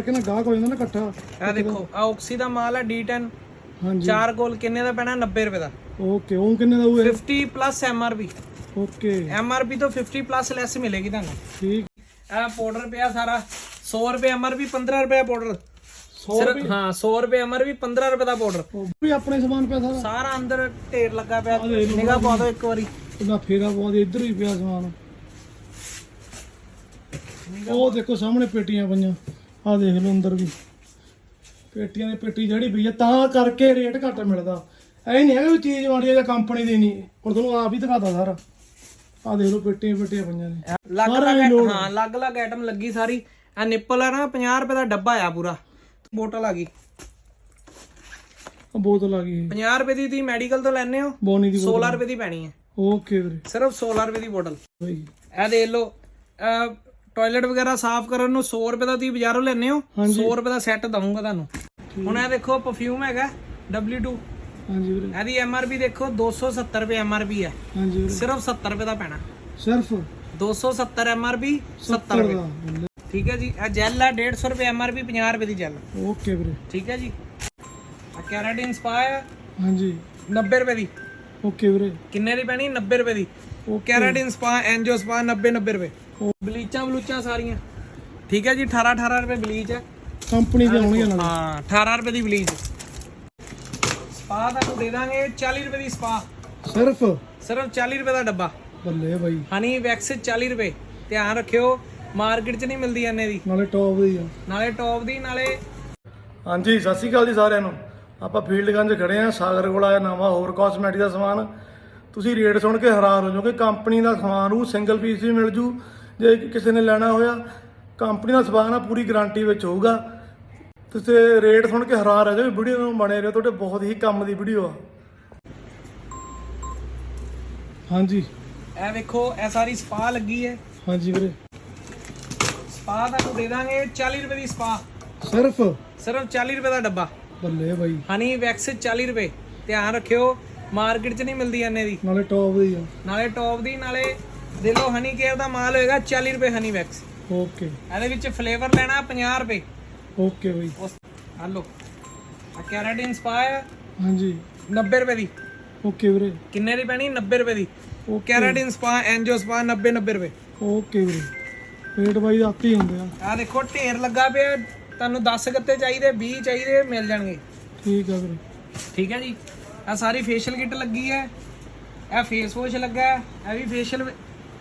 ਕਿ ਨਾ ਗਾਹਕ ਹੋ ਜਾਂਦਾ ਨਾ ਇਕੱਠਾ। ਇਹ ਦੇਖੋ ਆ ਆਕਸੀ ਦਾ ਮਾਲ ਹੈ D10 ਹਾਂਜੀ। ਚਾਰ ਗੋਲ ਕਿੰਨੇ ਦਾ ਪੈਣਾ? 90 ਰੁਪਏ ਦਾ। ਓਕੇ ਉਹ ਕਿੰਨੇ ਦਾ ਹੋਏ 50 ਪਲੱਸ MRP ਓਕੇ। MRP ਤੋਂ 50 ਪਲੱਸ ਲੈਸ ਮਿਲੇਗੀ ਤੁਹਾਨੂੰ। ਠੀਕ। ਇਹ ਪਾਊਡਰ ਪਿਆ ਸਾਰਾ। 100 ਰੁਪਏ MRP 15 ਰੁਪਏ ਪਾਊਡਰ 100 ਸਿਰਫ ਹਾਂ 100 ਰੁਪਏ MRP 15 ਰੁਪਏ ਦਾ ਪਾਊਡਰ ਵੀ ਆਪਣੇ ਸਮਾਨ ਪਿਆ ਸਾਰਾ। ਸਾਰਾ ਅੰਦਰ ਢੇਰ ਲੱਗਾ ਪਿਆ। ਨਿਗਾਹ ਪਾ ਦਿਓ ਇੱਕ ਵਾਰੀ। ਉਹਦਾ ਫੇਰਾ ਬਹੁਤ ਇੱਧਰ ਹੀ ਪਿਆ ਸਮਾਨ। ਉਹ ਦੇਖੋ ਸਾਹਮਣੇ ਪੇਟੀਆਂ ਪਈਆਂ। ਆਹ ਦੇਖ ਲਓ ਅੰਦਰ ਵੀ। ਪੇਟੀਆਂ ਦੀ ਪੇਟੀ ਜਿਹੜੀ ਪਈ ਆ ਤਾਂ ਕਰਕੇ ਰੇਟ ਘੱਟ ਮਿਲਦਾ। ਐ ਨਹੀਂ ਹੈਗਾ ਵੀ ਚੀਜ਼ ਮਾੜੀ ਆ ਜਾਂ ਕੰਪਨੀ ਦੀ ਨਹੀਂ ਹੁਣ ਤੁਹਾਨੂੰ ਆਪ ਹੀ ਦਿਖਾਤਾ ਸਾਰਾ। ਆਹ ਦੇਖ ਲਓ ਪੇਟੀਆਂ ਪੇਟੀਆਂ ਪਈਆਂ ਨੇ। ਲੱਗ ਸਾਰਾ ਲੱਗ ਹੀ ਲੋਡ। ਹਾਂ ਲੱਗ ਲੱਗ ਆਈਟਮ ਲੱਗੀ ਸਾਰੀ। ਇਹ ਨਿੱਪਲ ਹੈ ਨਾ 50 ਰੁਪਏ ਦਾ ਡੱਬਾ ਆ ਪੂਰਾ। ਬੋਟਲ ਆ ਗਈ। ਆਹ ਬੋਤਲ ਆ ਗਈ 50 ਰੁਪਏ ਦੀ ਤੁਸੀਂ ਮੈਡੀਕਲ ਤੋਂ ਲੈਣੇ ਹੋ? ਬੋਨੀ ਦੀ 16 ਰੁਪਏ ਦੀ ਪੈਣੀ ਹੈ। ਓਕੇ ਵੀਰੇ। ਸਿਰਫ 16 ਰੁਪਏ ਦੀ ਬੋਟਲ ਬਈ। ਇਹ ਦੇਖ ਲਓ। ਟਾਇਲਟ ਵਗੈਰਾ ਸਾਫ਼ ਕਰਨ ਨੂੰ 100 ਰੁਪਏ ਦਾ ਤੁਸੀਂ ਬਾਜ਼ਾਰੋਂ ਲੈਣੇ ਹੋ ਹਾਂਜੀ। 100 ਰੁਪਏ ਦਾ ਸੈੱਟ ਦਵਾਂਗਾ ਤੁਹਾਨੂੰ ਹੁਣ ਇਹ ਦੇਖੋ ਪਰਫਿਊਮ ਹੈਗਾ W2 ਹਾਂਜੀ ਵੀਰੇ। ਇਹਦੀ MRP ਦੇਖੋ 270 ਰੁਪਏ MRP ਹੈ ਹਾਂਜੀ ਵੀਰੇ। ਸਿਰਫ 70 ਰੁਪਏ ਦਾ ਪੈਣਾ ਸਿਰਫ 270 MRP 70 ਰੁਪਏ ਦਾ ਬੱਲੇ। ਠੀਕ ਹੈ ਜੀ ਇਹ ਜੈਲ ਹੈ 150 ਰੁਪਏ MRP 50 ਰੁਪਏ ਦੀ ਜੈਲ ਓਕੇ ਵੀਰੇ। ਠੀਕ ਹੈ ਜੀ ਆ ਕੈਰਾਟਿਨ ਸਪਾ ਹੈ ਹਾਂਜੀ 90 ਰੁਪਏ ਦੀ ਓਕੇ ਵੀਰੇ। ਕਿੰਨੇ ਦੀ ਪੈਣੀ 90 ਰੁਪਏ ਦੀ okay keratin spa Enzo spa 90 90 ਰੁਪਏ ਉਹ ਬਲੀਚਾਂ ਬਲੂਚਾਂ ਸਾਰੀਆਂ। ਠੀਕ ਹੈ ਜੀ 18 18 ਰੁਪਏ ਬਲੀਚ ਹੈ। ਕੰਪਨੀ ਦੇ ਆਉਣਗੇ ਨਾਲ। ਹਾਂ 18 ਰੁਪਏ ਦੀ ਬਲੀਚ। ਸਪਾ ਤੁਹਾਨੂੰ ਦੇ ਦਾਂਗੇ 40 ਰੁਪਏ ਦੀ ਸਪਾ। ਸਿਰਫ? ਸਿਰਫ 40 ਰੁਪਏ ਦਾ ਡੱਬਾ। ਬੱਲੇ ਬਾਈ। ਹਨੀ ਵੈਕਸ 40 ਰੁਪਏ। ਧਿਆਨ ਰੱਖਿਓ ਮਾਰਕੀਟ 'ਚ ਨਹੀਂ ਮਿਲਦੀ ਇੰਨੇ ਦੀ। ਨਾਲੇ ਟੌਪ ਦੀ ਆ। ਨਾਲੇ ਟੌਪ ਦੀ ਨਾਲੇ ਹਾਂਜੀ ਸਤਿ ਸ਼੍ਰੀ ਅਕਾਲ ਜੀ ਸਾਰਿਆਂ ਨੂੰ। ਆਪਾਂ ਫੀਲਡਗੰਜ ਖੜੇ ਆ ਸਾਗਰ ਕੋਲ ਆਇਆ ਨਵਾਂ ਹੋਰ ਕਾਸਮੈਟਿਕ ਦਾ ਸਮਾਨ। ਤੁਸੀਂ ਰੇਟ ਸੁਣ ਕੇ ਹੈਰਾਨ ਹੋ ਜਾਓਗੇ ਕੰਪਨੀ ਦਾ ਸਮਾਨ ਉਹ ਸਿੰਗਲ ਪੀਸ ਵੀ ਮਿਲ ਜੂ। ਜੇ ਕਿਸੇ ਨੇ ਲੈਣਾ ਹੋਇਆ ਕੰਪਨੀ ਦਾ ਸਮਾਨ ਆ ਪੂਰੀ ਗਾਰੰਟੀ ਵਿੱਚ ਹੋਊਗਾ। ਤੁਸੀਂ ਰੇਟ ਸੁਣ ਕੇ ਹੈਰਾਨ ਰਹਿ ਜਾਓਗੇ ਵੀਡੀਓ ਨੂੰ ਬਣੇ ਰਹੋ ਤੁਹਾਡੇ ਬਹੁਤ ਹੀ ਕੰਮ ਦੀ ਵੀਡੀਓ ਆ। ਹਾਂਜੀ। ਇਹ ਵੇਖੋ ਇਹ ਸਾਰੀ ਸਪਾ ਲੱਗੀ ਹੈ ਹਾਂਜੀ ਵੀਰੇ। ਸਪਾ ਤੁਹਾਨੂੰ ਦੇ ਦਾਂਗੇ 40 ਰੁਪਏ ਦੀ ਸਪਾ ਸਿਰਫ? ਸਿਰਫ 40 ਰੁਪਏ ਦਾ ਡੱਬਾ। ਬੱਲੇ ਬਾਈ। ਹਨੀ ਵੈਕਸ 40 ਰੁਪਏ। ਧਿਆਨ ਰੱਖਿਓ ਮਾਰਕੀਟ 'ਚ ਨਹੀਂ ਮਿਲਦੀ ਇੰਨੇ ਦੀ। ਨਾਲੇ ਟੌਪ ਦੀ ਆ। ਨਾਲੇ ਟੌਪ ਦੀ ਨਾਲੇ ਦੇ ਹਨੀ ਕੇਅਰ ਦਾ ਮਾਲ ਹੋਏਗਾ 40 ਰੁਪਏ ਹਨੀ ਵੈਕਸ ਓਕੇ ਇਹਦੇ ਵਿੱਚ ਫਲੇਵਰ ਲੈਣਾ 50 ਰੁਪਏ। ਓਕੇ ਬਾਈ। ਆ ਆ ਕੈਰਾਟਿਨ ਸਪਾ ਹੈ ਹਾਂਜੀ। 90 ਰੁਪਏ ਦੀ। ਓਕੇ ਵੀਰੇ। ਕਿੰਨੇ ਦੀ ਪੈਣੀ? 90 ਰੁਪਏ ਦੀ। Okay keratin spa Enzo spa 90 90 ਰੁਪਏ। ਓਕੇ ਵੀਰੇ। ਰੇਟ ਬਾਈ ਆਪੇ ਹੁੰਦੇ ਆ। ਆ ਦੇਖੋ ਢੇਰ ਲੱਗਾ ਪਿਆ। ਤੁਹਾਨੂੰ 10 ਗੱਤੇ ਚਾਹੀਦੇ 20 ਚਾਹੀਦੇ ਮਿਲ ਜਾਣਗੇ। ਠੀਕ ਆ ਵੀਰੇ। ਠੀਕ ਹੈ ਜੀ। ਆ ਸਾਰੀ ਫੇਸ਼ੀਅਲ ਕਿੱਟ ਲੱਗੀ ਹੈ। ਇਹ ਫੇਸ ਵਾਸ਼ ਲੱਗਾ ਹੈ। ਇਹ ਵੀ ਫੇਸ਼ੀਅਲ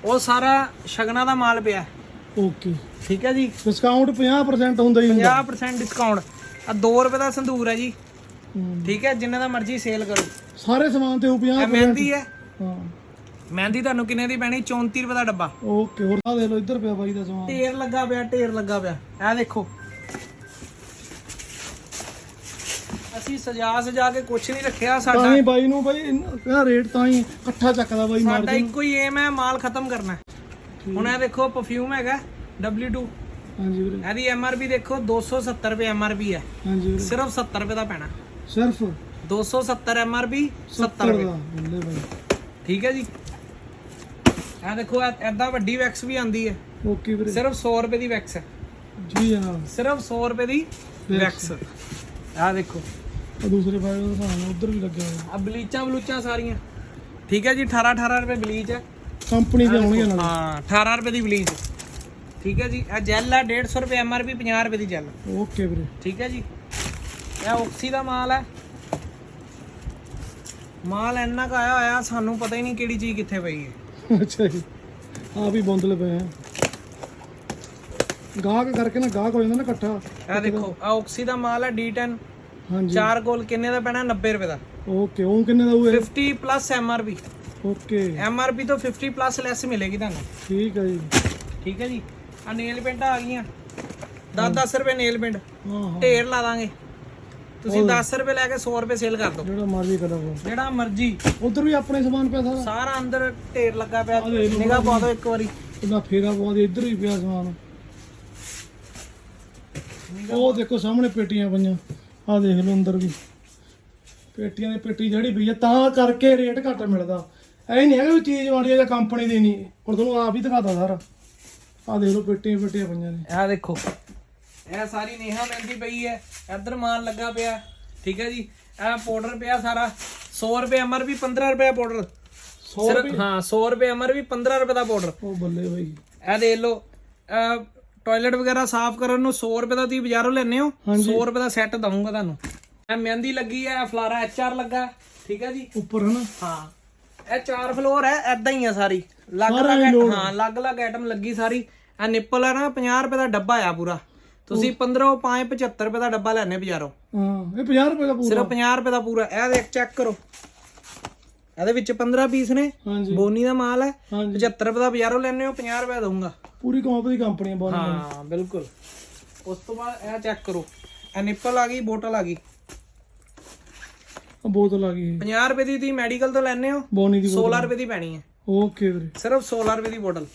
ਉਹ ਸਾਰਾ ਸ਼ਗਨਾ ਦਾ ਮਾਲ ਪਿਆ। ਓਕੇ ਠੀਕ ਹੈ ਜੀ? ਡਿਸਕਾਊਂਟ 50% ਹੁੰਦਾ ਹੀ ਹੁੰਦਾ। 50% ਡਿਸਕਾਊਂਟ ਆ 2 ਰੁਪਏ ਦਾ ਸੰਦੂਰ ਹੈ ਜੀ। ਠੀਕ ਹੈ? ਜਿੰਨੇ ਦਾ ਮਰਜ਼ੀ ਸੇਲ ਕਰੋ। ਸਾਰੇ ਸਮਾਨ ਤੇ ਉਹ ਇਹ 50% ਮਹਿੰਦੀ ਹੈ। ਹਾਂ। ਮਹਿੰਦੀ ਤੁਹਾਨੂੰ ਕਿੰਨੇ ਦੀ ਪੈਣੀ? 34 ਰੁਪਏ ਦਾ ਡੱਬਾ। ਓਕੇ ਹੋਰ ਆ ਦੇ ਲਓ ਇੱਧਰ ਪਿਆ ਬਾਈ ਦਾ ਸਮਾਨ। ਢੇਰ ਲੱਗਾ ਪਿਆ ਢੇਰ ਲੱਗਾ ਪਿਆ। ਇਹ ਦੇਖੋ। ਅਸੀਂ ਸਜਾ ਸਜਾ ਕੇ ਕੁਛ ਨਹੀਂ ਰੱਖਿਆ ਤਾਂ ਸਾਡਾ ਹੀ ਬਾਈ ਨੂੰ ਬਾਈ ਇਹਦਾ ਰੇਟ ਤਾਂ ਹੀ ਇਕੱਠਾ ਚੱਕਦਾ ਬਾਈ ਸਾਡਾ ਮਾਰਜਨ ਇੱਕੋ ਹੀ ਏਮ ਹੈ ਮਾਲ ਖਤਮ ਕਰਨਾ। ਹੈ। ਹੁਣ ਇਹ ਦੇਖੋ ਪਰਫਿਊਮ ਹੈਗਾ W2 ਹਾਂਜੀ ਵੀਰੇ। ਇਹਦੀ MRP ਦੇਖੋ 270 ਰੁਪਏ MRP ਹੈ। ਹਾਂਜੀ ਵੀਰੇ। ਸਿਰਫ 70 ਰੁਪਏ ਦਾ ਪੈਣਾ। ਸਿਰਫ? 270 MRP 70 70 ਰੁਪਏ ਦਾ ਬੱਲੇ ਬਾਈ। ਠੀਕ ਹੈ ਜੀ। ਇਹ ਦੇਖੋ ਐਦਾਂ ਵੱਡੀ ਵੈਕਸ ਵੀ ਆਂਦੀ ਹੈ। ਓਕੇ ਵੀਰੇ। ਸਿਰਫ 100 ਰੁਪਏ ਦੀ ਵੈਕਸ ਹੈ। ਜੀ ਜਨਾਬ। ਸਿਰਫ 100 ਰੁਪਏ ਦੀ ਵੈਕਸ ਆਹ ਦੇਖੋ। ਉਹ ਦੂਸਰੇ ਫਾਇਲ ਦਾ ਸਮਾਨ ਉੱਧਰ ਵੀ ਲੱਗਿਆ ਹੋਇਆ। ਆ ਬਲੀਚਾਂ ਬਲੂਚਾਂ ਸਾਰੀਆਂ। ਠੀਕ ਹੈ ਜੀ 18 18 ਰੁਪਏ ਬਲੀਚ ਹੈ। ਕੰਪਨੀ ਦੇ ਆਉਣਗੇ ਨਾਲ। ਹਾਂ 18 ਰੁਪਏ ਦੀ ਬਲੀਚ। ਠੀਕ ਹੈ ਜੀ ਇਹ ਜੈਲ ਹੈ 150 ਰੁਪਏ MRP 50 ਰੁਪਏ ਦੀ ਜੈਲ। ਓਕੇ ਵੀਰੇ। ਠੀਕ ਹੈ ਜੀ। ਇਹ ਆਕਸੀ ਦਾ ਮਾਲ ਹੈ। ਮਾਲ ਇੰਨਾ ਕੁ ਆਇਆ ਹੋਇਆ ਸਾਨੂੰ ਪਤਾ ਹੀ ਨਹੀਂ ਕਿਹੜੀ ਚੀਜ਼ ਕਿੱਥੇ ਪਈ ਹੈ। ਅੱਛਾ ਜੀ। ਆ ਵੀ ਬੋਤਲ ਪਏ ਆ। ਗਾਹਕ ਕਰਕੇ ਨਾ ਗਾਹਕ ਹੋ ਜਾਂਦਾ ਨਾ ਇਕੱਠਾ। ਇਹ ਦੇਖੋ ਆ ਆਕਸੀ ਦਾ ਮਾਲ ਹੈ D10 ਹਾਂਜੀ। ਚਾਰ ਗੋਲ ਕਿੰਨੇ ਦਾ ਪੈਣਾ? 90 ਰੁਪਏ ਦਾ। ਓਕੇ ਉਹ ਕਿੰਨੇ ਦਾ ਹੋਏ 50 ਪਲੱਸ MRP ਓਕੇ। MRP ਤੋਂ 50 ਪਲੱਸ ਲੈਸ ਮਿਲੇਗੀ ਤੁਹਾਨੂੰ। ਠੀਕ ਹੈ ਜੀ। ਠੀਕ ਹੈ ਜੀ। ਆ ਨੇਲ ਪੈਂਟਾਂ ਆ ਗਈਆਂ। 10-10 ਰੁਪਏ ਨੇਲ ਪੈਂਟ ਢੇਰ ਲਾ ਦਾਂਗੇ। ਤੁਸੀਂ 10 ਰੁਪਏ ਲੈ ਕੇ 100 ਰੁਪਏ ਸੇਲ ਕਰ ਦਿਓ। ਜਿਹੜਾ ਮਰਜ਼ੀ ਕਰਾ ਜਿਹੜਾ ਮਰਜ਼ੀ। ਉਧਰ ਵੀ ਆਪਣੇ ਸਮਾਨ ਪਿਆ ਸਾਰਾ? ਸਾਰਾ ਅੰਦਰ ਢੇਰ ਲੱਗਾ ਪਿਆ। ਨਿਗਾਹ ਪਾ ਦਿਓ ਇੱਕ ਵਾਰੀ। ਉਹਦਾ ਫੇਰਾ ਬਹੁਤ ਇੱਧਰ ਹੀ ਪਿਆ ਸਮਾਨ। ਉਹ ਦੇਖੋ ਸਾਹਮਣੇ ਪੇਟੀਆਂ ਪਈਆਂ। ਆ ਦੇਖ ਲਓ ਅੰਦਰ ਵੀ। ਪੇਟੀਆਂ ਦੀ ਪੇਟੀ ਜਿਹੜੀ ਪਈ ਆ ਤਾਂ ਕਰਕੇ ਰੇਟ ਘੱਟ ਮਿਲਦਾ। ਐ ਨਹੀਂ ਹੈਗਾ ਵੀ ਚੀਜ਼ ਆ ਜਾਂ ਕੰਪਨੀ ਦੀ ਨਹੀਂ। ਹੁਣ ਤੁਹਾਨੂੰ ਆਪ ਹੀ ਦਿਖਾਤਾ ਸਾਰਾ। ਆ ਦੇਖ ਲਓ ਪੇਟੀਆਂ ਪੇਟੀਆਂ ਪਈਆਂ ਨੇ। ਇਹ ਦੇਖੋ। ਇਹ ਸਾਰੀ ਨੇਹਾ ਮਹਿੰਦੀ ਪਈ ਹੈ। ਇੱਧਰ ਮਾਲ ਲੱਗਾ ਪਿਆ। ਠੀਕ ਹੈ ਜੀ। ਇਹ ਪਾਊਡਰ ਪਿਆ ਸਾਰਾ। 100 ਰੁਪਏ ਐਮਆਰਪੀ 15 ਰੁਪਏ ਪਾਊਡਰ 100 ਸਿਰਫ ਹਾਂ 100 ਰੁਪਏ ਐਮਆਰਪੀ 15 ਰੁਪਏ ਦਾ ਪਾਊਡਰ ਉਹ ਬੱਲੇ ਬਾਈ। ਇਹ ਦੇ ਲਓ। ਟਾਇਲਟ ਵਗੈਰਾ ਸਾਫ਼ ਕਰਨ ਨੂੰ 100 ਰੁਪਏ ਦਾ ਤੁਸੀਂ ਬਾਜ਼ਾਰੋਂ ਲੈਣੇ ਹੋ? 100 ਰੁਪਏ ਦਾ ਸੈੱਟ ਦਊਂਗਾ ਤੁਹਾਨੂੰ। ਇਹ ਮਹਿੰਦੀ ਲੱਗੀ ਹੈ ਫਲਾਰਾ ਐਚਆਰ ਲੱਗਾ ਠੀਕ ਹੈ ਜੀ? ਉੱਪਰ ਹਨਾ? ਹਾਂ। ਇਹ ਚਾਰ ਫਲੋਰ ਹੈ ਐਦਾਂ ਹੀ ਆ ਸਾਰੀ। ਅਲੱਗ-ਅਲੱਗ ਹਾਂ ਅਲੱਗ-ਅਲੱਗ ਆਈਟਮ ਲੱਗੀ ਸਾਰੀ। ਇਹ ਨਿੱਪਲ ਹੈ ਨਾ 50 ਰੁਪਏ ਦਾ ਡੱਬਾ ਆ ਪੂਰਾ। ਤੁਸੀਂ 15 5 75 ਰੁਪਏ ਦਾ ਡੱਬਾ ਲੈਣੇ ਬਾਜ਼ਾਰੋਂ। ਹਾਂ ਇਹ 50 ਰੁਪਏ ਦਾ ਪੂਰਾ। ਸਿਰਫ 50 ਰੁਪਏ ਦਾ ਪੂਰਾ। ਇਹ ਦੇਖ ਚੈੱਕ ਕਰੋ। ਇਹਦੇ ਵਿੱਚ 15 ਪੀਸ ਨੇ। ਬੋਨੀ ਦਾ ਮਾਲ ਹੈ। ਹਾਂਜੀ। 75 ਰੁਪਏ ਦਾ ਬਾਜ਼ਾਰੋਂ ਲੈਣੇ ਹੋ 50 ਰੁਪਏ ਦਊਂਗਾ। ਪੂਰੀ ਕੰਪਨੀ ਦੀ ਕੰਪਨੀ ਬਹੁਤ ਹਾਂ ਬਿਲਕੁਲ। ਉਸ ਤੋਂ ਬਾਅਦ ਇਹ ਚੈੱਕ ਕਰੋ। ਇਹ ਨਿੱਪਲ ਆ ਗਈ ਬੋਟਲ ਆ ਗਈ। ਬੋਤਲ ਆ ਗਈ 50 ਰੁਪਏ ਦੀ ਤੁਸੀਂ ਮੈਡੀਕਲ ਤੋਂ ਲੈਣੇ ਹੋ? ਬੋਨੀ ਦੀ 16 ਰੁਪਏ ਦੀ ਪੈਣੀ ਹੈ। ਓਕੇ ਵੀਰੇ। ਸਿਰਫ 16 ਰੁਪਏ ਦੀ ਬੋਟਲ।